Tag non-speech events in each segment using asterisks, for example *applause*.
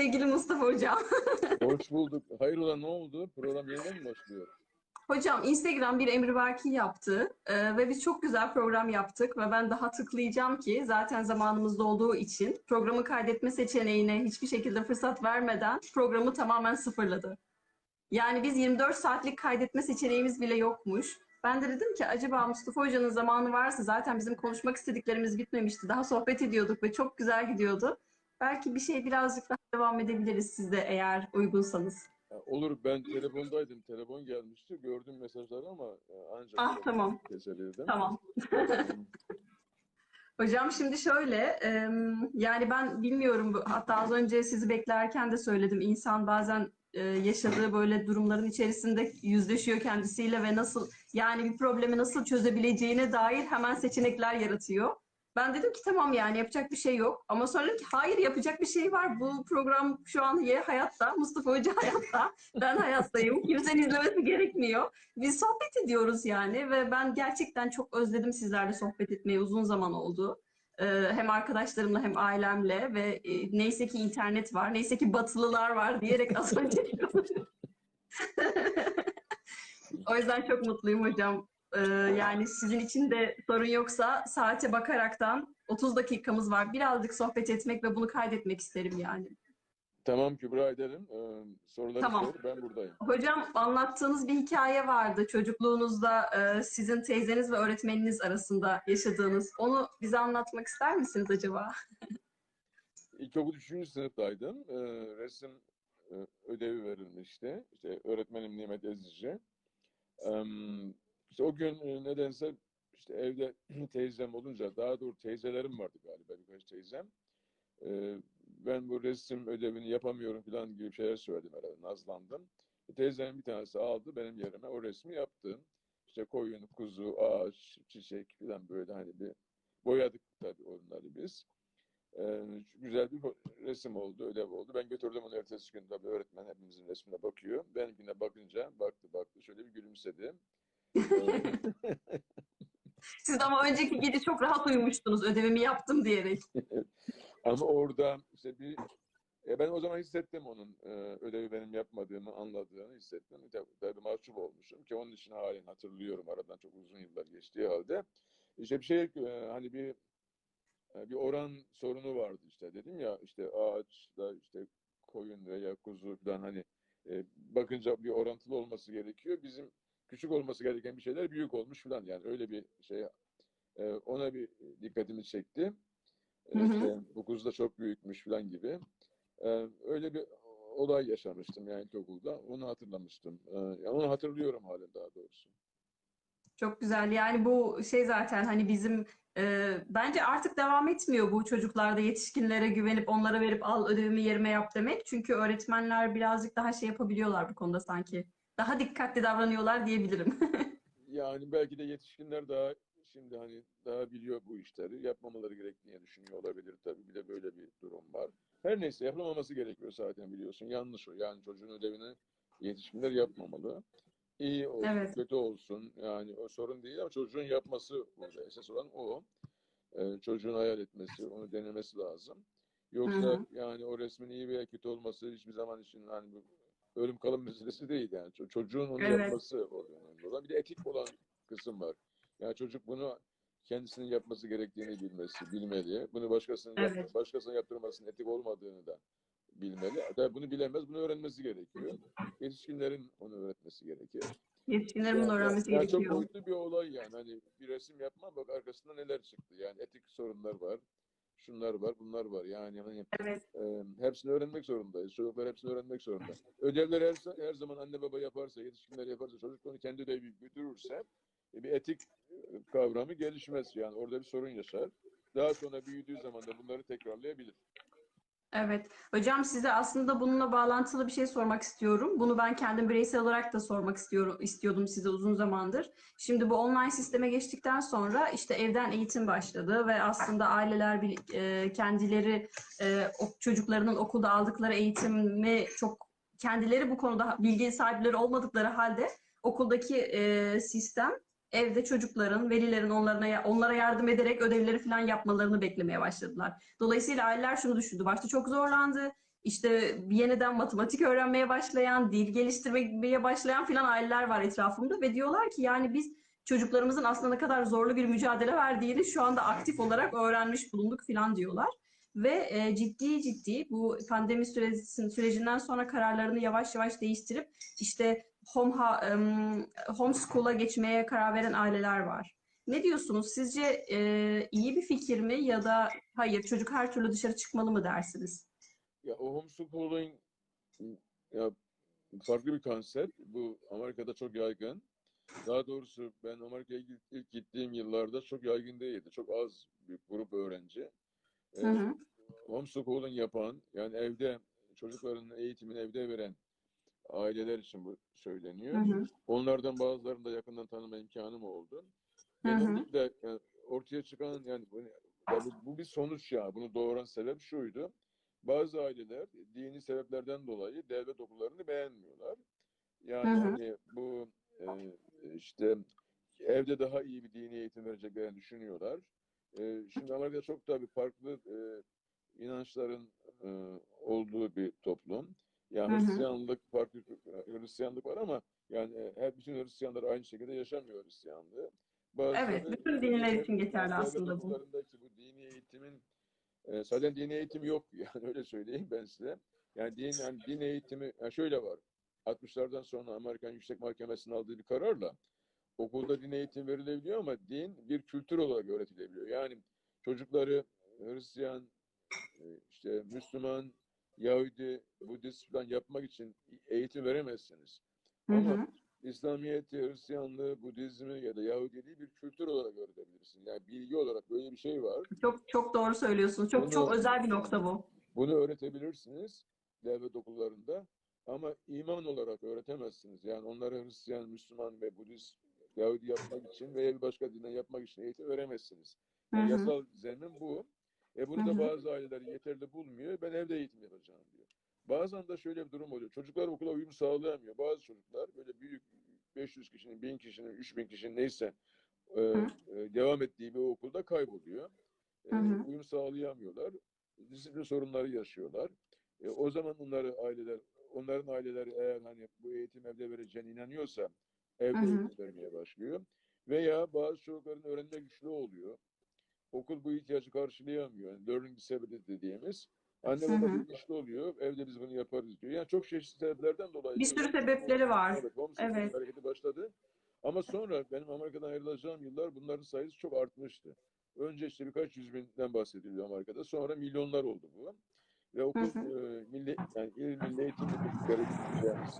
sevgili Mustafa Hocam. *laughs* Hoş bulduk. Hayrola ne oldu? Program yeniden mi başlıyor? Hocam Instagram bir emrivaki yaptı Ee, ve biz çok güzel program yaptık ve ben daha tıklayacağım ki zaten zamanımızda olduğu için programı kaydetme seçeneğine hiçbir şekilde fırsat vermeden programı tamamen sıfırladı. Yani biz 24 saatlik kaydetme seçeneğimiz bile yokmuş. Ben de dedim ki acaba Mustafa Hoca'nın zamanı varsa zaten bizim konuşmak istediklerimiz bitmemişti. Daha sohbet ediyorduk ve çok güzel gidiyordu. Belki bir şey birazcık daha devam edebiliriz siz de eğer uygunsanız. Olur ben telefondaydım. Telefon gelmişti. Gördüm mesajları ama e, ancak Ah, tamam. kesildim. Tamam. *laughs* Hocam şimdi şöyle, yani ben bilmiyorum, bu- hatta az önce sizi beklerken de söyledim. İnsan bazen e, yaşadığı böyle durumların içerisinde yüzleşiyor kendisiyle ve nasıl, yani bir problemi nasıl çözebileceğine dair hemen seçenekler yaratıyor. Ben dedim ki tamam yani yapacak bir şey yok. Ama sonra dedim ki hayır yapacak bir şey var. Bu program şu an ye hayatta, Mustafa Hoca *laughs* hayatta, ben hayattayım. Kimsenin izlemesi gerekmiyor. Biz sohbet ediyoruz yani ve ben gerçekten çok özledim sizlerle sohbet etmeyi uzun zaman oldu. Ee, hem arkadaşlarımla hem ailemle ve e, neyse ki internet var, neyse ki batılılar var diyerek az önce *laughs* *laughs* O yüzden çok mutluyum hocam. Ee, yani sizin için de sorun yoksa saate bakaraktan 30 dakikamız var. Birazcık sohbet etmek ve bunu kaydetmek isterim yani. Tamam Kübra edelim. Ee, soruları Tamam. sor. Ben buradayım. Hocam anlattığınız bir hikaye vardı çocukluğunuzda e, sizin teyzeniz ve öğretmeniniz arasında yaşadığınız. Onu bize anlatmak ister misiniz acaba? *laughs* İlkokul 3. sınıftaydım. Ee, resim e, ödevi verilmişti. İşte öğretmenim Nimet Ezici. İşte o gün e, nedense işte evde *clears throat* teyzem olunca daha doğru teyzelerim vardı galiba birkaç teyzem. Ee, ben bu resim ödevini yapamıyorum falan gibi şeyler söyledim herhalde. Nazlandım. E, Teyzemin bir tanesi aldı benim yerime o resmi yaptı. İşte koyun, kuzu, ağaç, çiçek falan böyle hani bir boyadık tabii onları biz. Ee, güzel bir resim oldu, ödev oldu. Ben götürdüm onu ertesi gün tabii öğretmen hepimizin resmine bakıyor. Benimkine bakınca baktı baktı şöyle bir gülümsedi. Siz ama önceki gece çok rahat uyumuştunuz ödevimi yaptım diyerek. *laughs* Ama orada işte bir e ben o zaman hissettim onun e, ödevi benim yapmadığımı anladığını hissettim. Tabii, tabii mahcup olmuşum ki onun için halen hatırlıyorum aradan çok uzun yıllar geçtiği halde. İşte bir şey e, hani bir e, bir oran sorunu vardı işte dedim ya işte ağaçta işte koyun veya kuzu falan hani e, bakınca bir orantılı olması gerekiyor. Bizim küçük olması gereken bir şeyler büyük olmuş falan yani öyle bir şey e, ona bir dikkatimi çekti. E, Hı hı. işte bu kuzu da çok büyükmüş falan gibi. E, öyle bir olay yaşamıştım yani ilkokulda. Onu hatırlamıştım. E, yani onu hatırlıyorum halen daha doğrusu. Çok güzel. Yani bu şey zaten hani bizim e, bence artık devam etmiyor bu çocuklarda yetişkinlere güvenip onlara verip al ödevimi yerime yap demek. Çünkü öğretmenler birazcık daha şey yapabiliyorlar bu konuda sanki. Daha dikkatli davranıyorlar diyebilirim. *laughs* Yani belki de yetişkinler daha şimdi hani daha biliyor bu işleri. Yapmamaları gerektiğini düşünüyor olabilir tabii. Bir de böyle bir durum var. Her neyse yapılmaması gerekiyor zaten biliyorsun. Yanlış o. Yani çocuğun ödevini yetişkinler yapmamalı. İyi olsun, Evet. kötü olsun. Yani o sorun değil ama çocuğun yapması burada. Esas olan o. Ee, çocuğun hayal etmesi, onu denemesi lazım. Yoksa Hı hı. yani o resmin iyi veya kötü olması hiçbir zaman için hani bu ölüm kalım meselesi değil yani. Ço- Çocuğun onu Evet. yapması oluyor. Bir de etik olan kısım var. Yani çocuk bunu kendisinin yapması gerektiğini bilmesi, bilmeli. Bunu başkasının Evet. yapma, başkasının yaptırmasının etik olmadığını da bilmeli. Tabii bunu bilemez, bunu öğrenmesi gerekiyor. Yetişkinlerin onu öğretmesi gerekiyor. Yetişkinlerin bunu Ya- ya- öğrenmesi ya çok gerekiyor. boyutlu bir olay yani. Hani bir resim yapma bak arkasında neler çıktı. Yani etik sorunlar var. Şunlar var, bunlar var. Yani hani Evet. e, hepsini öğrenmek zorundayız. Çocuklar hepsini öğrenmek zorunda. Ödevler her, her zaman anne baba yaparsa, yetişkinler yaparsa, çocuk onu kendi ödevi götürürse e, bir etik kavramı gelişmez. Yani orada bir sorun yaşar. Daha sonra büyüdüğü zaman da bunları tekrarlayabilir. Evet. Hocam size aslında bununla bağlantılı bir şey sormak istiyorum. Bunu ben kendim bireysel olarak da sormak istiyorum, istiyordum size uzun zamandır. Şimdi bu online sisteme geçtikten sonra işte evden eğitim başladı ve aslında aileler e, kendileri e, çocuklarının okulda aldıkları eğitimi çok kendileri bu konuda bilgi sahipleri olmadıkları halde okuldaki e, sistem evde çocukların, velilerin onlarına onlara yardım ederek ödevleri falan yapmalarını beklemeye başladılar. Dolayısıyla aileler şunu düşündü. Başta çok zorlandı. işte yeniden matematik öğrenmeye başlayan, dil geliştirmeye başlayan filan aileler var etrafımda ve diyorlar ki yani biz çocuklarımızın aslında ne kadar zorlu bir mücadele verdiğini şu anda aktif olarak öğrenmiş bulunduk filan diyorlar. Ve e, ciddi ciddi bu pandemi süresi, sürecinden sonra kararlarını yavaş yavaş değiştirip işte home ha- em, homeschool'a geçmeye karar veren aileler var. Ne diyorsunuz? Sizce e, iyi bir fikir mi ya da hayır çocuk her türlü dışarı çıkmalı mı dersiniz? Ya o homeschooling ya farklı bir konsept. Bu Amerika'da çok yaygın. Daha doğrusu ben Amerika'ya ilk, ilk gittiğim yıllarda çok yaygın değildi. Çok az bir grup öğrenci. Hı hı. homeschooling yapan, yani evde çocuklarının eğitimini evde veren aileler için bu söyleniyor. Hı hı. Onlardan bazılarını da yakından tanıma imkanım oldu. Hı hı. Genellikle yani ortaya çıkan yani bu, bu, bir sonuç ya. Bunu doğuran sebep şuydu. Bazı aileler dini sebeplerden dolayı devlet okullarını beğenmiyorlar. Yani Hı hı. hani bu e, işte evde daha iyi bir dini eğitim vereceklerini düşünüyorlar. E, şimdi Amerika'da çok tabii farklı e, inançların e, olduğu bir toplum. Yani Hı hı. Hristiyanlık farklı Hristiyanlık var ama yani e, her bütün Hristiyanlar aynı şekilde yaşamıyor Hristiyanlığı. Bazıları Evet, bütün dinler için geçerli aslında bu. bu dini eğitimin e, zaten dini eğitim yok *laughs* yani öyle söyleyeyim ben size. Yani din yani din eğitimi yani şöyle var. 60'lardan sonra Amerikan Yüksek Mahkemesi'nin aldığı bir kararla okulda din eğitim verilebiliyor ama din bir kültür olarak öğretilebiliyor. Yani çocukları Hristiyan, e, işte Müslüman, Yahudi, Budist falan yapmak için eğitim veremezsiniz. Hı Ama hı. İslamiyet'i, Hristiyanlığı, Budizmi ya da Yahudiliği bir kültür olarak öğretebilirsin. Yani bilgi olarak böyle bir şey var. Çok çok doğru söylüyorsunuz. Çok Bunu- çok özel bir nokta bu. Bunu öğretebilirsiniz devlet okullarında ama iman olarak öğretemezsiniz. Yani onları Hristiyan, Müslüman ve Budist, Yahudi yapmak için veya bir başka dinden yapmak için eğitim veremezsiniz. Hı Yani hı. yasal zemin bu. E bunu da bazı aileler yeterli bulmuyor. Ben evde eğitim yapacağım diyor. Bazen de şöyle bir durum oluyor. Çocuklar okula uyum sağlayamıyor. Bazı çocuklar böyle büyük 500 kişinin, 1000 kişinin, 3000 kişinin neyse e, e, devam ettiği bir okulda kayboluyor. E, uyum sağlayamıyorlar. Disiplin sorunları yaşıyorlar. E, o zaman onları aileler, onların aileleri eğer hani bu eğitim evde vereceğine inanıyorsa evde Hı hı. eğitim vermeye başlıyor. Veya bazı çocukların öğrenme güçlü oluyor. Okul bu ihtiyacı karşılayamıyor. Yani learning disability dediğimiz. Anne Hı baba hı. bilinçli oluyor. Evde biz bunu yaparız diyor. Yani çok çeşitli sebeplerden dolayı. Bir sürü sebepleri var. Evet, hareketi başladı. Ama sonra benim Amerika'dan ayrılacağım yıllar bunların sayısı çok artmıştı. Önce işte birkaç yüz binden bahsediliyor Amerika'da. Sonra milyonlar oldu bu. Ve okul Hı e, milli yani il milli eğitim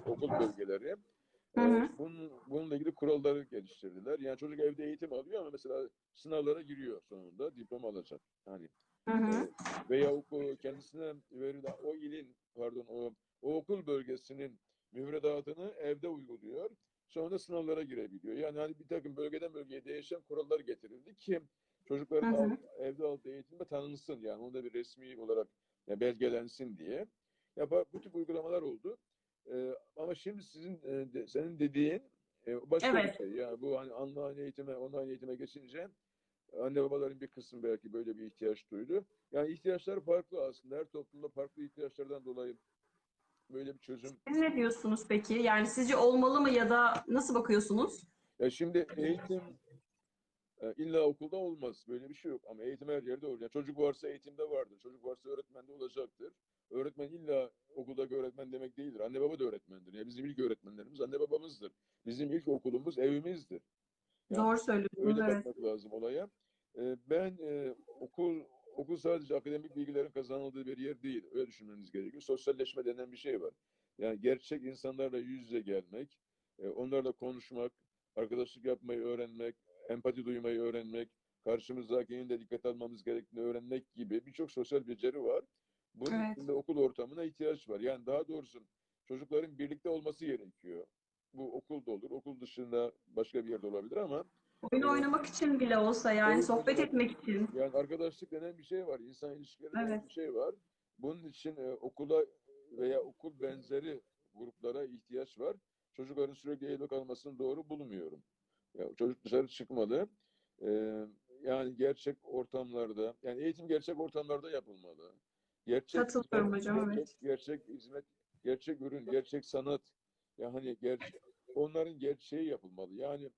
okul bölgeleri Hı hı. bunun, bununla ilgili kuralları geliştirdiler. Yani çocuk evde eğitim alıyor ama mesela sınavlara giriyor sonunda diploma alacak. Hani Hı hı. e, veya oku, kendisine verilen o ilin pardon o, o okul bölgesinin müfredatını evde uyguluyor. Sonra da sınavlara girebiliyor. Yani hani bir takım bölgeden bölgeye değişen kurallar getirildi ki çocukların Hı hı. al- evde aldığı eğitimde tanınsın. Yani onda bir resmi olarak ya belgelensin diye. Ya bu tip uygulamalar oldu. Ee, ama şimdi sizin e, de- senin dediğin e, başka Evet. bir şey. Yani bu hani online eğitime, online eğitime geçince anne babaların bir kısmı belki böyle bir ihtiyaç duydu. Yani ihtiyaçlar farklı aslında. Her toplumda farklı ihtiyaçlardan dolayı böyle bir çözüm. Siz ne diyorsunuz peki? Yani sizce olmalı mı ya da nasıl bakıyorsunuz? Ya şimdi eğitim e, illa okulda olmaz. Böyle bir şey yok. Ama eğitim her yerde olur. Yani çocuk varsa eğitimde vardır. Çocuk varsa öğretmende olacaktır. Öğretmen illa okuldaki öğretmen demek değildir. Anne baba da öğretmendir. Ya bizim ilk öğretmenlerimiz anne babamızdır. Bizim ilk okulumuz evimizdir. Yani Doğru söylüyorsunuz. Öyle Evet. bakmak lazım olaya. Ee, ben e, okul okul sadece akademik bilgilerin kazanıldığı bir yer değil. Öyle düşünmeniz gerekiyor. Sosyalleşme denen bir şey var. Yani gerçek insanlarla yüz yüze gelmek, e, onlarla konuşmak, arkadaşlık yapmayı öğrenmek, empati duymayı öğrenmek, karşımızdakinin de dikkat almamız gerektiğini öğrenmek gibi birçok sosyal beceri var. Bunun Evet. için de okul ortamına ihtiyaç var. Yani daha doğrusu çocukların birlikte olması gerekiyor. Bu okulda olur, okul dışında başka bir yerde olabilir ama Oyun Evet. oynamak için bile olsa yani Oyun sohbet etmek için. Yani arkadaşlık denen bir şey var. insan ilişkileri denen Evet. bir şey var. Bunun için e, okula veya okul benzeri gruplara ihtiyaç var. Çocukların sürekli evde kalmasını doğru bulmuyorum. Ya, çocuk dışarı çıkmalı. E, yani gerçek ortamlarda, yani eğitim gerçek ortamlarda yapılmalı. Gerçek Katılıyorum hizmet, hocam, gerçek, gerçek hizmet, gerçek ürün, gerçek sanat. Ya hani gerçek, onların gerçeği yapılmalı. Yani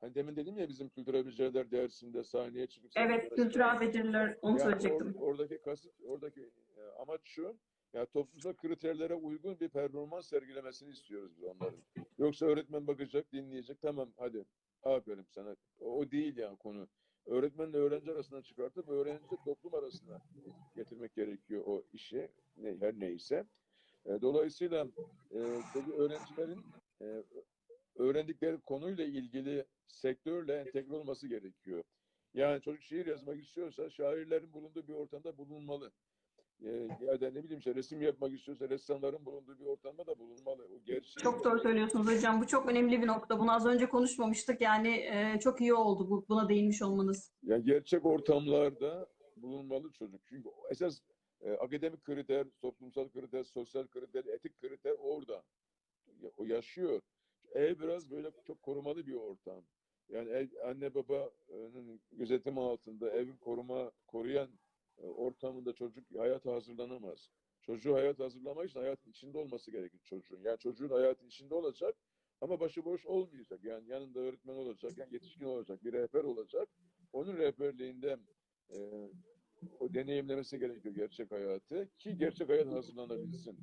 hani demin dedim ya bizim kültürel beceriler dersinde sahneye çıkıp Evet, kültürel beceriler onu yani söyleyecektim. or- oradaki kasıt, oradaki e, amaç şu, ya toplumsal kriterlere uygun bir performans sergilemesini istiyoruz biz onların. Yoksa öğretmen bakacak, dinleyecek, tamam hadi aferin sana. O, o değil yani konu. Öğretmenle öğrenci arasından çıkartıp öğrenci toplum arasına getirmek gerekiyor o işi, ne, her neyse. E, dolayısıyla e, tabii öğrencilerin e, öğrendikleri konuyla ilgili sektörle entegre olması gerekiyor. Yani çocuk şiir yazmak istiyorsa şairlerin bulunduğu bir ortamda bulunmalı. Ee, ya da ne bileyim işte resim yapmak istiyorsa ressamların bulunduğu bir ortamda da bulunmalı. O gerçeği Çok doğru söylüyorsunuz hocam. Bu çok önemli bir nokta. Bunu az önce konuşmamıştık. Yani e, çok iyi oldu bu, buna değinmiş olmanız. Yani gerçek ortamlarda bulunmalı çocuk. Çünkü esas e, akademik kriter, toplumsal kriter, sosyal kriter, etik kriter orada. Ya- O yaşıyor. Ev biraz böyle çok korumalı bir ortam. Yani ev, anne babanın gözetimi altında evi koruma, koruyan ortamında çocuk hayata hazırlanamaz. Çocuğu hayat hazırlamak için hayatın içinde olması gerekir çocuğun. Yani çocuğun hayatın içinde olacak ama başıboş olmayacak. Yani yanında öğretmen olacak, yani yetişkin olacak, bir rehber olacak. Onun rehberliğinde e, o deneyimlemesi gerekiyor gerçek hayatı ki gerçek hayat hazırlanabilsin.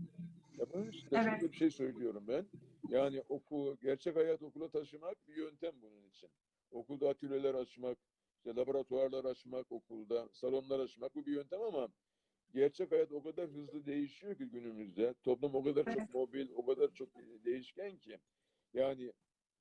Ya bunun için de Evet. bir şey söylüyorum ben. Yani okul, gerçek hayat okula taşımak bir yöntem bunun için. Okulda atölyeler açmak, işte laboratuvarlar açmak okulda, salonlar açmak bu bir yöntem ama gerçek hayat o kadar hızlı değişiyor ki günümüzde. Toplum o kadar çok mobil, o kadar çok değişken ki. Yani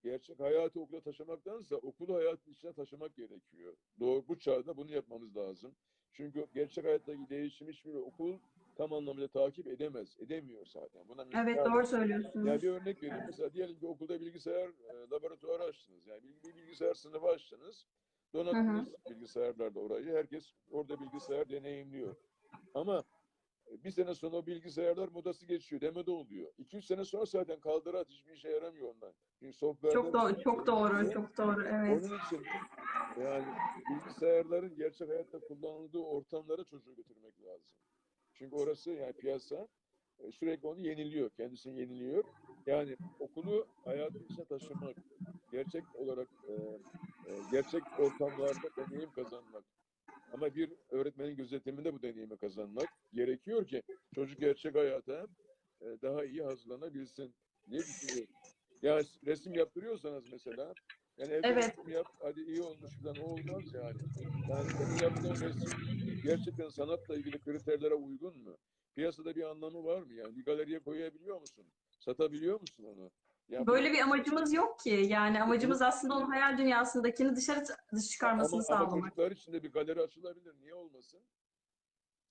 gerçek hayatı okula taşımaktansa okulu hayatın içine taşımak gerekiyor. Doğru bu çağda bunu yapmamız lazım. Çünkü gerçek hayattaki değişim hiçbir okul tam anlamıyla takip edemez. Edemiyor zaten. Buna Evet doğru söylüyorsunuz. yani bir örnek vereyim. Mesela diyelim ki okulda bilgisayar e, laboratuvarı açtınız. Yani bir bilgisayar sınıfı açtınız. Donattınız bilgisayarlarda orayı. Herkes orada bilgisayar deneyimliyor. Ama e, bir sene sonra o bilgisayarlar modası geçiyor. Demode oluyor. 2-3 sene sonra zaten kaldırat hiçbir işe yaramıyor onlar. Çünkü software Çok doğru, çok doğru, çok doğru. Evet. Onun için yani bilgisayarların gerçek hayatta kullanıldığı ortamlara çocuğu götürmek lazım. Çünkü orası yani piyasa e, sürekli onu yeniliyor, kendisini yeniliyor. Yani okulu hayatın içine taşımak, gerçek olarak e, e, gerçek ortamlarda deneyim kazanmak. Ama bir öğretmenin gözetiminde bu deneyimi kazanmak gerekiyor ki çocuk gerçek hayata e, daha iyi hazırlanabilsin. Ne düşünüyorsun? Ya resim yaptırıyorsanız mesela yani evde Evet. resim yap, hadi iyi olmuş falan o olmaz yani. Yani senin yaptığın resim gerçekten sanatla ilgili kriterlere uygun mu? Piyasada bir anlamı var mı? Yani bir galeriye koyabiliyor musun? Satabiliyor musun onu? Yani Böyle bir amacımız yok ki. Yani amacımız aslında onun hayal dünyasındakini dışarı dış çıkarmasını ama, ama sağlamak. çocuklar için de bir galeri açılabilir. Niye olmasın?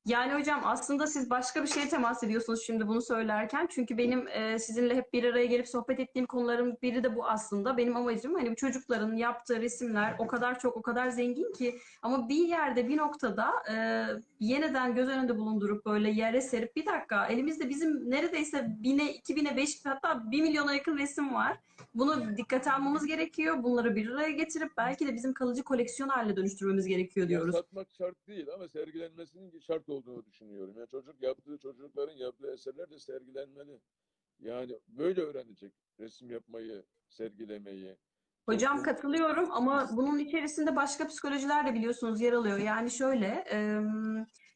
Yani hocam aslında siz başka bir şeye temas ediyorsunuz şimdi bunu söylerken. Çünkü benim e, sizinle hep bir araya gelip sohbet ettiğim konuların biri de bu aslında. Benim amacım hani bu çocukların yaptığı resimler o kadar çok, o kadar zengin ki ama bir yerde, bir noktada e, yeniden göz önünde bulundurup böyle yere serip bir dakika elimizde bizim neredeyse bine, iki bine, beş hatta bir milyona yakın resim var. Bunu dikkate almamız gerekiyor. Bunları bir araya getirip belki de bizim kalıcı koleksiyon haline dönüştürmemiz gerekiyor Ya diyoruz. satmak şart değil ama sergilenmesinin şart olduğunu düşünüyorum. Yani çocuk yaptığı, çocukların yaptığı eserler de sergilenmeli. Yani böyle öğrenecek resim yapmayı, sergilemeyi. Hocam Çok- katılıyorum ama bunun içerisinde başka psikolojiler de biliyorsunuz yer alıyor. Yani şöyle,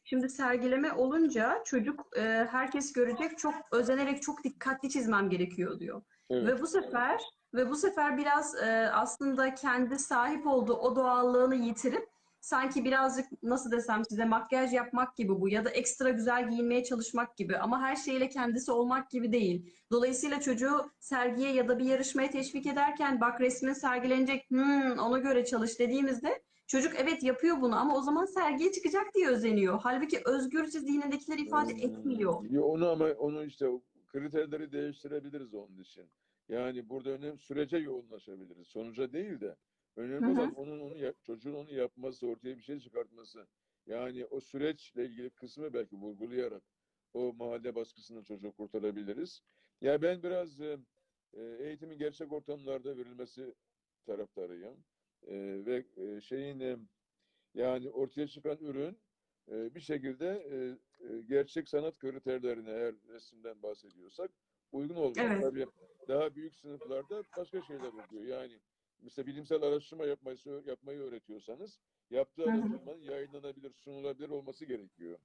şimdi sergileme olunca çocuk e, herkes görecek, çok özenerek, çok dikkatli çizmem gerekiyor diyor. Evet. Ve bu sefer ve bu sefer biraz e, aslında kendi sahip olduğu o doğallığını yitirip sanki birazcık nasıl desem size makyaj yapmak gibi bu ya da ekstra güzel giyinmeye çalışmak gibi ama her şeyle kendisi olmak gibi değil. Dolayısıyla çocuğu sergiye ya da bir yarışmaya teşvik ederken bak resmin sergilenecek "Hmm, ona göre çalış dediğimizde çocuk evet yapıyor bunu ama o zaman sergiye çıkacak diye özeniyor. Halbuki özgürce zihnindekileri ifade Hmm. etmiyor. Ya onu ama onu işte kriterleri değiştirebiliriz onun için. Yani burada önemli sürece yoğunlaşabiliriz. Sonuca değil de önemli Hı hı. olan onun onu yap- çocuğun onu yapması, ortaya bir şey çıkartması. Yani o süreçle ilgili kısmı belki vurgulayarak o mahalle baskısından çocuğu kurtarabiliriz. Ya ben biraz e, e, eğitimin gerçek ortamlarda verilmesi taraftarıyım. E, ve e, şeyin e, yani ortaya çıkan ürün e, bir şekilde e, e, gerçek sanat kriterlerine eğer resimden bahsediyorsak uygun olmalı. Evet. Tabii daha büyük sınıflarda başka şeyler oluyor. Yani mesela bilimsel araştırma yapmayı, yapmayı öğretiyorsanız yaptığı araştırmanın yayınlanabilir, sunulabilir olması gerekiyor.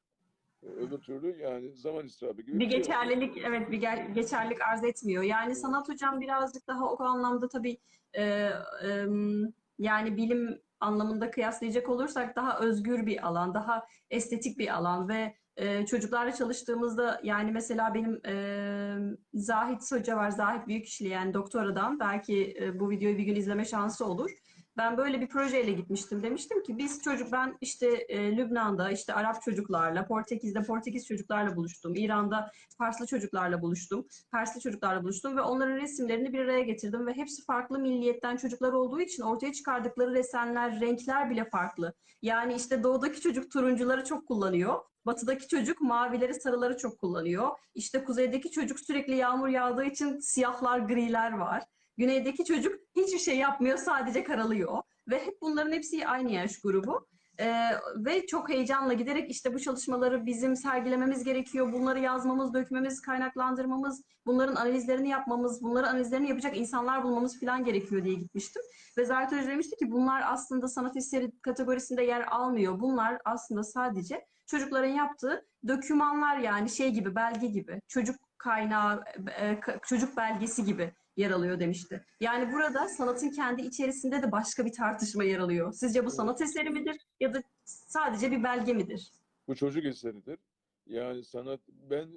E, Öbür türlü yani zaman israfı gibi Bir şey geçerlilik, evet bir geçerlilik arz etmiyor. Yani sanat hocam birazcık daha o anlamda tabii e, em, yani bilim anlamında kıyaslayacak olursak daha özgür bir alan, daha estetik bir alan ve e, çocuklarla çalıştığımızda yani mesela benim e, Zahit Hoca var, Zahit Büyükişli yani doktor adam. Belki e, bu videoyu bir gün izleme şansı olur. Ben böyle bir projeyle gitmiştim. Demiştim ki biz çocuk ben işte e, Lübnan'da işte Arap çocuklarla, Portekiz'de Portekiz çocuklarla buluştum. İran'da Farslı çocuklarla buluştum. Persli çocuklarla buluştum ve onların resimlerini bir araya getirdim ve hepsi farklı milliyetten çocuklar olduğu için ortaya çıkardıkları resimler, renkler bile farklı. Yani işte doğudaki çocuk turuncuları çok kullanıyor. Batıdaki çocuk mavileri, sarıları çok kullanıyor. İşte kuzeydeki çocuk sürekli yağmur yağdığı için siyahlar, griler var. Güneydeki çocuk hiçbir şey yapmıyor, sadece karalıyor. Ve hep bunların hepsi aynı yaş grubu. Ee, ve çok heyecanla giderek işte bu çalışmaları bizim sergilememiz gerekiyor. Bunları yazmamız, dökmemiz, kaynaklandırmamız, bunların analizlerini yapmamız, bunların analizlerini yapacak insanlar bulmamız falan gerekiyor diye gitmiştim. Ve Zahit Hoca demişti ki bunlar aslında sanat eseri kategorisinde yer almıyor. Bunlar aslında sadece çocukların yaptığı dokümanlar yani şey gibi, belge gibi, çocuk kaynağı, e, ka- çocuk belgesi gibi yer alıyor demişti. Yani burada sanatın kendi içerisinde de başka bir tartışma yer alıyor. Sizce bu sanat eseri midir ya da sadece bir belge midir? Bu çocuk eseridir. Yani sanat ben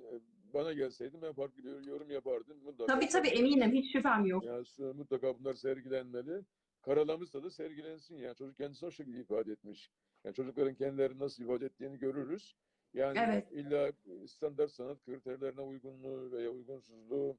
bana gelseydim ben farklı bir yorum yapardım. Mutlaka. Tabii tabii eminim, hiç şüphem yok. Yani mutlaka bunlar sergilenmeli. Karalamışsa da sergilensin. Yani çocuk kendisini o şekilde ifade etmiş. Yani çocukların kendilerini nasıl ifade ettiğini görürüz. Yani Evet. illa standart sanat kriterlerine uygunluğu veya uygunsuzluğu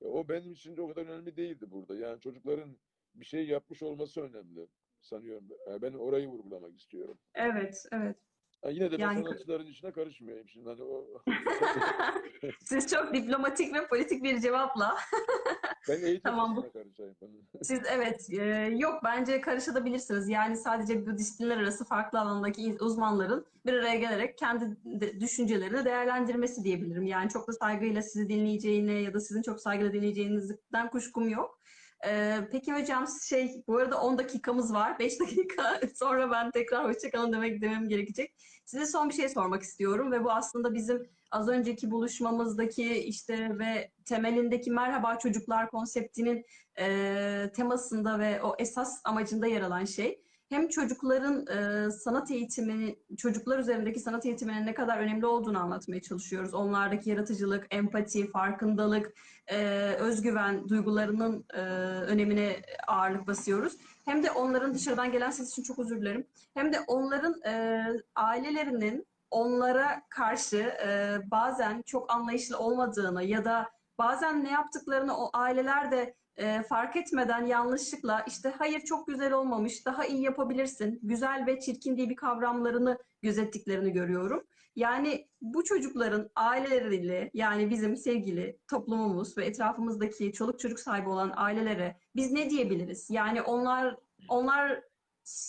o benim için de o kadar önemli değildi burada. Yani çocukların bir şey yapmış olması önemli sanıyorum. Ben orayı vurgulamak istiyorum. Evet, evet. Ha, yine de Yani- sanatçıların içine karışmayayım şimdi. Hani o *laughs* Siz çok diplomatik ve politik bir cevapla. *laughs* ben eğitim Tamam, bu- karışayım. *laughs* Siz evet, e, yok bence karışabilirsiniz. Yani sadece bu disiplinler arası farklı alandaki uzmanların bir araya gelerek kendi de- düşüncelerini değerlendirmesi diyebilirim. Yani çok da saygıyla sizi dinleyeceğine ya da sizin çok saygıyla dinleyeceğinizden kuşkum yok. E, peki hocam şey, bu arada 10 dakikamız var. *laughs* 5 dakika sonra ben tekrar hoşçakalın demek demem gerekecek. Size son bir şey sormak istiyorum ve bu aslında bizim az önceki buluşmamızdaki işte ve temelindeki merhaba çocuklar konseptinin e, temasında ve o esas amacında yer alan şey hem çocukların e, sanat eğitimini, çocuklar üzerindeki sanat eğitiminin ne kadar önemli olduğunu anlatmaya çalışıyoruz. Onlardaki yaratıcılık, empati, farkındalık, e, özgüven duygularının e, önemine ağırlık basıyoruz. Hem de onların dışarıdan gelen ses için çok özür dilerim. Hem de onların e, ailelerinin onlara karşı e, bazen çok anlayışlı olmadığını ya da bazen ne yaptıklarını o aileler de e, fark etmeden yanlışlıkla işte hayır çok güzel olmamış, daha iyi yapabilirsin, güzel ve çirkin diye bir kavramlarını gözettiklerini görüyorum. Yani bu çocukların aileleriyle yani bizim sevgili toplumumuz ve etrafımızdaki çoluk çocuk sahibi olan ailelere biz ne diyebiliriz? Yani onlar onlar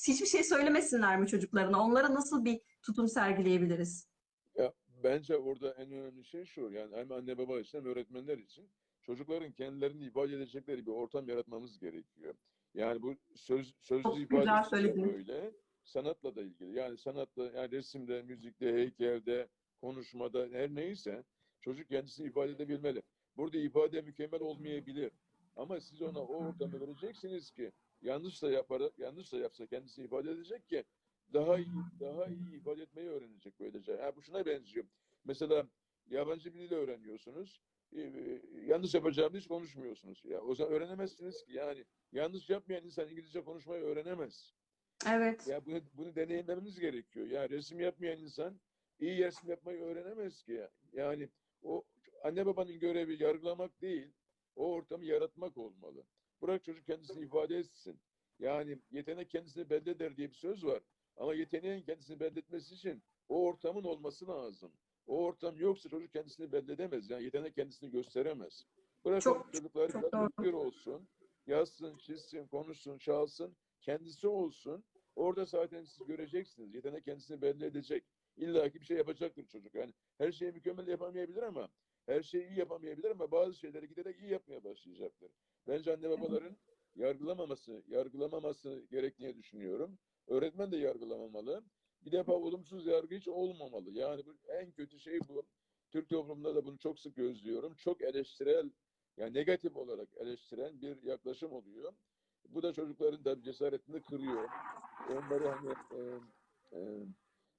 hiçbir şey söylemesinler mi çocuklarına? Onlara nasıl bir tutum sergileyebiliriz? Ya bence orada en önemli şey şu. Yani hem anne baba için hem öğretmenler için çocukların kendilerini ifade edecekleri bir ortam yaratmamız gerekiyor. Yani bu söz sözlü ifade böyle, sanatla da ilgili. Yani sanatla, yani resimde, müzikte, heykelde, konuşmada her neyse çocuk kendisini ifade edebilmeli. Burada ifade mükemmel olmayabilir. Ama siz ona o ortamı vereceksiniz ki yanlış da yapar, yanlış da yapsa kendisini ifade edecek ki daha iyi daha iyi ifade etmeyi öğrenecek böylece. Ha, bu şuna benziyor. Mesela yabancı bir dil öğreniyorsunuz. Ee, yanlış yapacağınızı hiç konuşmuyorsunuz. Ya o zaman öğrenemezsiniz ki. Yani yanlış yapmayan insan İngilizce konuşmayı öğrenemez. Evet. Ya bunu, bunu deneyimlemeniz gerekiyor. Yani resim yapmayan insan iyi resim yapmayı öğrenemez ki. Yani o anne babanın görevi yargılamak değil, o ortamı yaratmak olmalı. Bırak çocuk kendisini ifade etsin. Yani yetenek kendisini belli eder diye bir söz var. Ama yeteneğin kendisini belli etmesi için o ortamın olması lazım. O ortam yoksa çocuk kendisini belli edemez. Yani yetenek kendisini gösteremez. Bırak Çok- çocuklar çok özgür olsun. Yazsın, çizsin, konuşsun, çalsın. Kendisi olsun. Orada zaten siz göreceksiniz. Yetenek kendisini belli edecek. illaki bir şey yapacaktır çocuk. Yani her şeyi mükemmel yapamayabilir ama her şeyi iyi yapamayabilir ama bazı şeyleri giderek iyi yapmaya başlayacaktır. Bence anne babaların yargılamaması, yargılamaması gerektiğini düşünüyorum. Öğretmen de yargılamamalı. Bir defa olumsuz yargı hiç olmamalı. Yani bu, en kötü şey bu. Türk toplumunda da bunu çok sık gözlüyorum. Çok eleştirel, yani negatif olarak eleştiren bir yaklaşım oluyor. Bu da çocukların da cesaretini kırıyor. Onları hani e, e,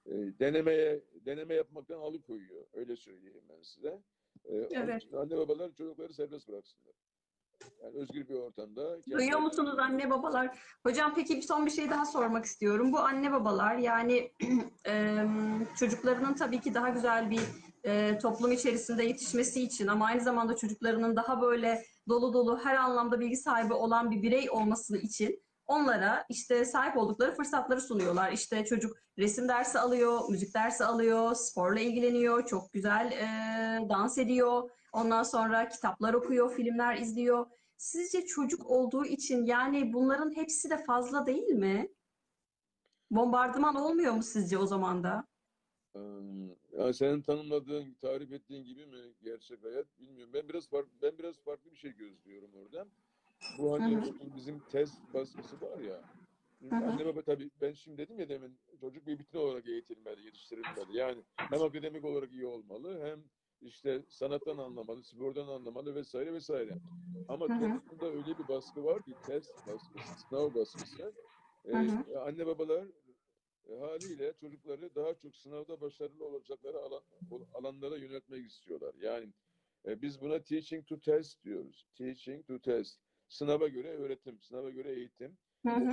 e, denemeye deneme yapmaktan alıkoyuyor. Öyle söyleyeyim ben size. E, Evet. Anne babalar çocukları serbest bıraksınlar. Yani özgür bir ortamda. Duyuyor musunuz anne babalar? Hocam peki son bir şey daha sormak istiyorum. Bu anne babalar yani *clears throat* em, çocuklarının tabii ki daha güzel bir e, toplum içerisinde yetişmesi için ama aynı zamanda çocuklarının daha böyle dolu dolu her anlamda bilgi sahibi olan bir birey olması için onlara işte sahip oldukları fırsatları sunuyorlar. İşte çocuk resim dersi alıyor, müzik dersi alıyor, sporla ilgileniyor, çok güzel e, dans ediyor. Ondan sonra kitaplar okuyor, filmler izliyor. Sizce çocuk olduğu için yani bunların hepsi de fazla değil mi? Bombardıman olmuyor mu sizce o zaman da? Ya senin tanımladığın, tarif ettiğin gibi mi gerçek hayat bilmiyorum. Ben biraz farklı, ben biraz farklı bir şey gözlüyorum orada. Bu hani bizim test baskısı var ya. Anne baba tabii ben şimdi dedim ya demin çocuk bir bütün olarak eğitilmeli, yetiştirilmeli. Yani hem akademik olarak iyi olmalı hem işte sanattan anlamalı, spordan anlamalı vesaire vesaire. Ama toplumda öyle bir baskı var ki test baskısı, sınav baskısı. Ee, anne babalar e, haliyle çocukları daha çok sınavda başarılı olacakları alan, alanlara yöneltmek istiyorlar. Yani e, biz buna teaching to test diyoruz. Teaching to test. Sınava göre öğretim, sınava göre eğitim.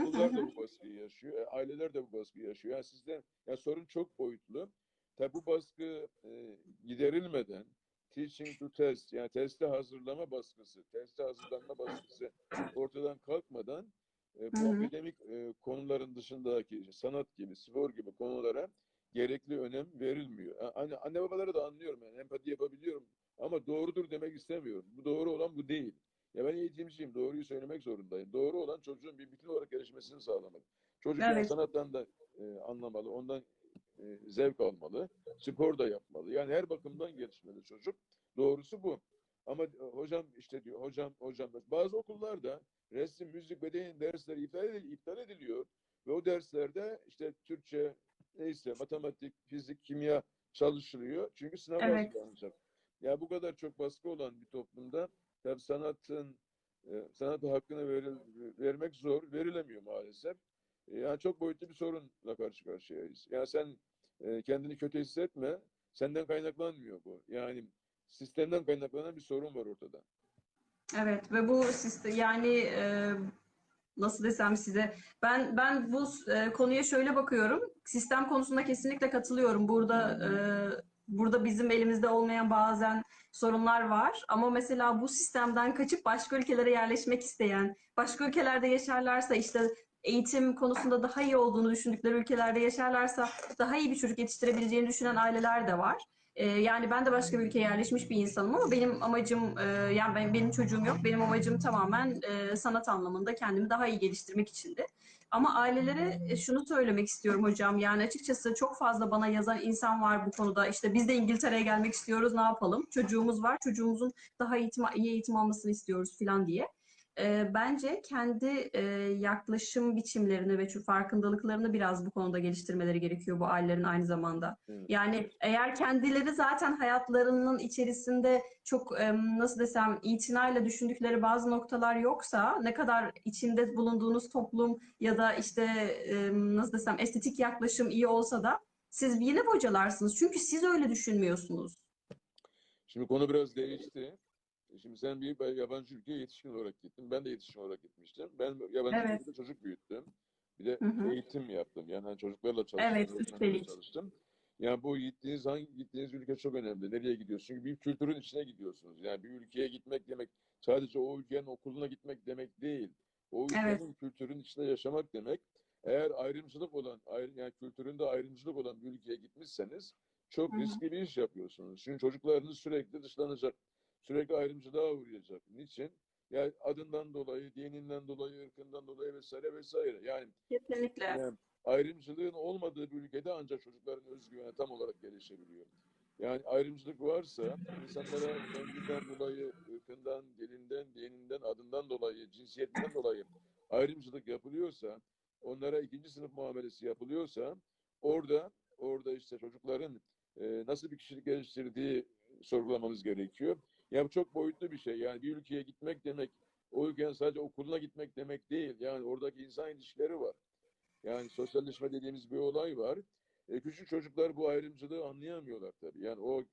Okullar da bu baskıyı yaşıyor, e, aileler de bu baskıyı yaşıyor. Yani sizde ya sorun çok boyutlu. Tabi bu baskı e, giderilmeden teaching to test yani teste hazırlama baskısı, teste hazırlanma baskısı ortadan kalkmadan e, bu akademik e, konuların dışındaki sanat gibi, spor gibi konulara gerekli önem verilmiyor. A- Anne, anne babaları da anlıyorum yani empati yapabiliyorum ama doğrudur demek istemiyorum. Bu doğru olan bu değil. Ya ben eğitimciyim, doğruyu söylemek zorundayım. Doğru olan çocuğun bir bütün olarak gelişmesini sağlamak. Çocuk yani Evet. sanattan da e, anlamalı, ondan e, zevk almalı, spor da yapmalı. Yani her bakımdan gelişmeli çocuk. Doğrusu bu. Ama e, hocam işte diyor, hocam, hocam. Bazı okullarda resim, müzik, beden dersleri iptal, edil- iptal ediliyor. Ve o derslerde işte Türkçe, neyse matematik, fizik, kimya çalışılıyor. Çünkü sınav Evet. hazırlanacak. Ya bu kadar çok baskı olan bir toplumda tabii sanatın e, sanat hakkını veril- vermek zor, verilemiyor maalesef. E, Yani çok boyutlu bir sorunla karşı karşıyayız. Yani sen e, kendini kötü hissetme, senden kaynaklanmıyor bu. Yani sistemden kaynaklanan bir sorun var ortada. Evet ve bu sistem yani e, nasıl desem size ben ben bu e, konuya şöyle bakıyorum. Sistem konusunda kesinlikle katılıyorum. Burada e, burada bizim elimizde olmayan bazen sorunlar var ama mesela bu sistemden kaçıp başka ülkelere yerleşmek isteyen, başka ülkelerde yaşarlarsa işte eğitim konusunda daha iyi olduğunu düşündükleri ülkelerde yaşarlarsa daha iyi bir çocuk yetiştirebileceğini düşünen aileler de var. Ee, yani ben de başka bir ülkeye yerleşmiş bir insanım ama benim amacım e, yani ben, benim çocuğum yok. Benim amacım tamamen e, sanat anlamında kendimi daha iyi geliştirmek içindi. Ama ailelere e, şunu söylemek istiyorum hocam. Yani açıkçası çok fazla bana yazan insan var bu konuda. İşte biz de İngiltere'ye gelmek istiyoruz. Ne yapalım? Çocuğumuz var. Çocuğumuzun daha eğitim, iyi eğitim almasını istiyoruz falan diye. E, bence kendi e, yaklaşım biçimlerini ve şu farkındalıklarını biraz bu konuda geliştirmeleri gerekiyor bu ailelerin aynı zamanda. Evet. Yani eğer kendileri zaten hayatlarının içerisinde çok em, nasıl desem itinayla düşündükleri bazı noktalar yoksa ne kadar içinde bulunduğunuz toplum ya da işte em, nasıl desem estetik yaklaşım iyi olsa da siz yine bocalarsınız. Çünkü siz öyle düşünmüyorsunuz. Şimdi konu biraz değişti. Şimdi sen bir yabancı ülkeye yetişkin olarak gittin. Ben de yetişkin olarak gitmiştim. Ben yabancı Evet. ülkede çocuk büyüttüm. Bir de Hı hı. eğitim yaptım. Yani hani çocuklarla çalıştım. Evet, üstelik. çalıştım. Yani bu gittiğiniz hangi gittiğiniz ülke çok önemli. Nereye gidiyorsunuz? Çünkü bir kültürün içine gidiyorsunuz. Yani bir ülkeye gitmek demek sadece o ülkenin okuluna gitmek demek değil. O ülkenin Evet. kültürün içinde yaşamak demek. Eğer ayrımcılık olan, ayrı, yani kültüründe ayrımcılık olan bir ülkeye gitmişseniz çok riskli bir iş yapıyorsunuz. Çünkü çocuklarınız sürekli dışlanacak. Sürekli ayrımcılığa uğrayacak. Niçin? Yani adından dolayı, dininden dolayı, ırkından dolayı vesaire vesaire. Yani Kesinlikle. yani ayrımcılığın olmadığı bir ülkede ancak çocukların özgüveni tam olarak gelişebiliyor. Yani ayrımcılık varsa insanlara renginden dolayı, ırkından, dilinden, dininden, adından dolayı, cinsiyetinden dolayı ayrımcılık yapılıyorsa, onlara ikinci sınıf muamelesi yapılıyorsa orada orada işte çocukların e, nasıl bir kişilik geliştirdiği sorgulamamız gerekiyor. Ya bu çok boyutlu bir şey. Yani bir ülkeye gitmek demek, o ülkenin sadece okuluna gitmek demek değil. Yani oradaki insan ilişkileri var. Yani sosyalleşme dediğimiz bir olay var. E, küçük çocuklar bu ayrımcılığı anlayamıyorlar tabii. Yani o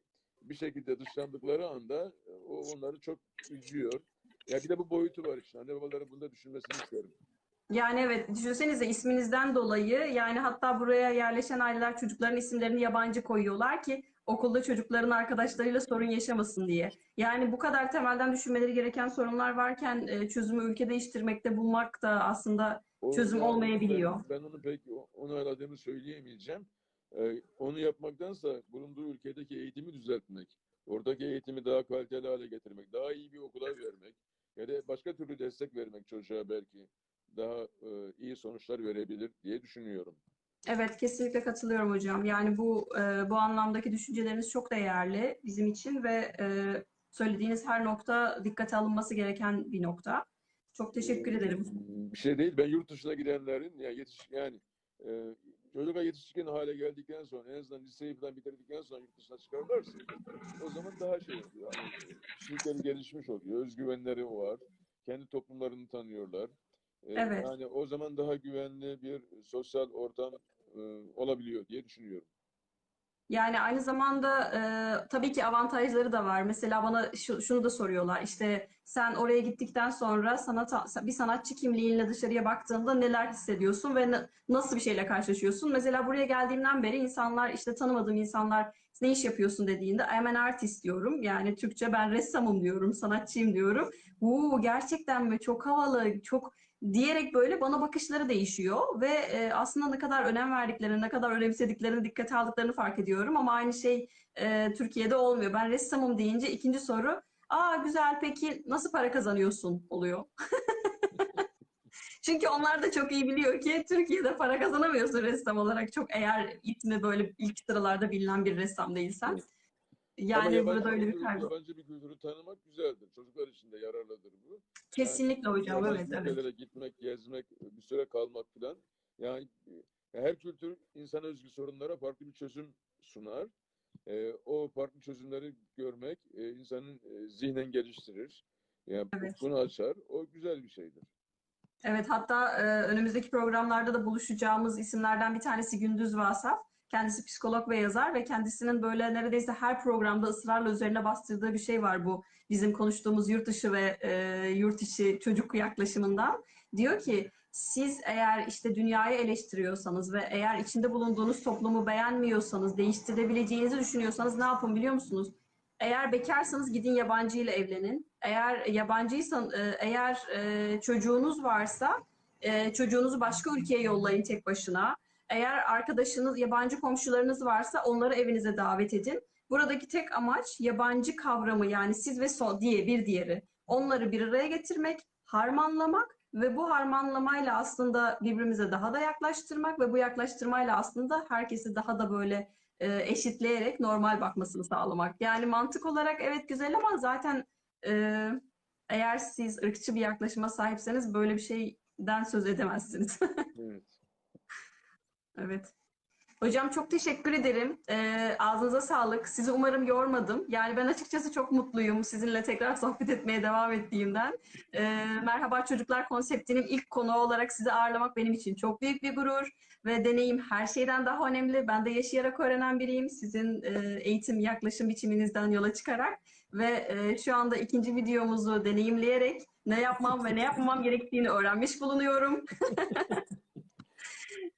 bir şekilde dışlandıkları anda e, o onları çok üzüyor. Ya bir de bu boyutu var işte. Anne babaların bunu da düşünmesini isterim. Yani evet düşünsenize isminizden dolayı yani hatta buraya yerleşen aileler çocukların isimlerini yabancı koyuyorlar ki okulda çocukların arkadaşlarıyla sorun yaşamasın diye. Yani bu kadar temelden düşünmeleri gereken sorunlar varken e, çözümü ülke değiştirmekte bulmak da aslında O- Çözüm olmayabiliyor. Ben, ben onu pek o- onayladığımı söyleyemeyeceğim. Ee, onu yapmaktansa bulunduğu ülkedeki eğitimi düzeltmek, oradaki eğitimi daha kaliteli hale getirmek, daha iyi bir okula vermek ya da başka türlü destek vermek çocuğa belki daha e, iyi sonuçlar verebilir diye düşünüyorum. Evet, kesinlikle katılıyorum hocam. Yani bu e, bu anlamdaki düşünceleriniz çok değerli bizim için ve e, söylediğiniz her nokta dikkate alınması gereken bir nokta. Çok teşekkür ederim. Bir şey değil. Ben yurt dışına gidenlerin ya yetiş yani e, çocuğa yetişkin hale geldikten sonra en azından liseyi falan bitirdikten sonra yurt dışına çıkarlarsa o zaman daha şey oluyor. Yani kişilikleri gelişmiş oluyor. Özgüvenleri var. Kendi toplumlarını tanıyorlar. E, Evet. Yani o zaman daha güvenli bir sosyal ortam e, olabiliyor diye düşünüyorum. Yani aynı zamanda e, tabii ki avantajları da var. Mesela bana şu- şunu da soruyorlar. İşte sen oraya gittikten sonra sanat bir sanatçı kimliğinle dışarıya baktığında neler hissediyorsun ve na- nasıl bir şeyle karşılaşıyorsun? Mesela buraya geldiğimden beri insanlar işte tanımadığım insanlar ne iş yapıyorsun dediğinde I'm an artist diyorum. Yani Türkçe ben ressamım diyorum, sanatçıyım diyorum. Uuu gerçekten mi? Çok havalı, çok diyerek böyle bana bakışları değişiyor ve e, aslında ne kadar önem verdiklerini, ne kadar önemsediklerini, dikkate aldıklarını fark ediyorum ama aynı şey e, Türkiye'de olmuyor. Ben ressamım deyince ikinci soru, aa güzel peki nasıl para kazanıyorsun oluyor. *laughs* Çünkü onlar da çok iyi biliyor ki Türkiye'de para kazanamıyorsun ressam olarak çok eğer ismi böyle ilk sıralarda bilinen bir ressam değilsen. Yani yabancı burada öyle bir kaygı. Yabancı bir kültürü tanımak güzeldir. Çocuklar için de yararlıdır bu. Kesinlikle hocam, yabancı evet, evet. gitmek, gezmek, bir süre kalmak falan. Yani e, her kültür insana özgü sorunlara farklı bir çözüm sunar. E, o farklı çözümleri görmek e, insanın e, zihnen geliştirir. Yani Evet. ufkunu açar. O güzel bir şeydir. Evet, hatta e, önümüzdeki programlarda da buluşacağımız isimlerden bir tanesi Gündüz Vasaf. Kendisi psikolog ve yazar ve kendisinin böyle neredeyse her programda ısrarla üzerine bastırdığı bir şey var bu bizim konuştuğumuz yurt dışı ve e, yurt içi çocuk yaklaşımından. Diyor ki siz eğer işte dünyayı eleştiriyorsanız ve eğer içinde bulunduğunuz toplumu beğenmiyorsanız, değiştirebileceğinizi düşünüyorsanız ne yapın biliyor musunuz? Eğer bekarsanız gidin yabancı ile evlenin. Eğer yabancıysan, e, eğer e, çocuğunuz varsa e, çocuğunuzu başka ülkeye yollayın tek başına. Eğer arkadaşınız, yabancı komşularınız varsa onları evinize davet edin. Buradaki tek amaç yabancı kavramı yani siz ve so diye bir diğeri. Onları bir araya getirmek, harmanlamak ve bu harmanlamayla aslında birbirimize daha da yaklaştırmak ve bu yaklaştırmayla aslında herkesi daha da böyle e, eşitleyerek normal bakmasını sağlamak. Yani mantık olarak evet güzel ama zaten e, eğer siz ırkçı bir yaklaşıma sahipseniz böyle bir şeyden söz edemezsiniz. *laughs* Evet. Evet. Hocam çok teşekkür ederim. Ee, ağzınıza sağlık. Sizi umarım yormadım. Yani ben açıkçası çok mutluyum sizinle tekrar sohbet etmeye devam ettiğimden. Ee, Merhaba Çocuklar konseptinin ilk konuğu olarak sizi ağırlamak benim için çok büyük bir gurur. Ve deneyim her şeyden daha önemli. Ben de yaşayarak öğrenen biriyim. Sizin e, eğitim yaklaşım biçiminizden yola çıkarak. Ve e, şu anda ikinci videomuzu deneyimleyerek ne yapmam ve ne yapmamam gerektiğini öğrenmiş bulunuyorum. *laughs*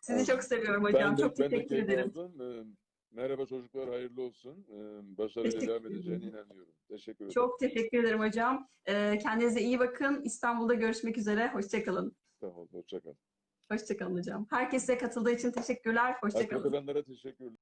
Sizi çok seviyorum hocam. Ben de, çok ben de teşekkür ederim. aldım. Ee, Merhaba çocuklar, hayırlı olsun. Ee, Teşekkür devam edeceğine inanıyorum. Teşekkür ederim. Çok teşekkür ederim hocam. Ee, kendinize iyi bakın. İstanbul'da görüşmek üzere. Hoşçakalın. Sağ ol, hoşça kal. Hoşçakalın hocam. Herkese katıldığı için teşekkürler. Hoşçakalın. Katılanlara teşekkürler.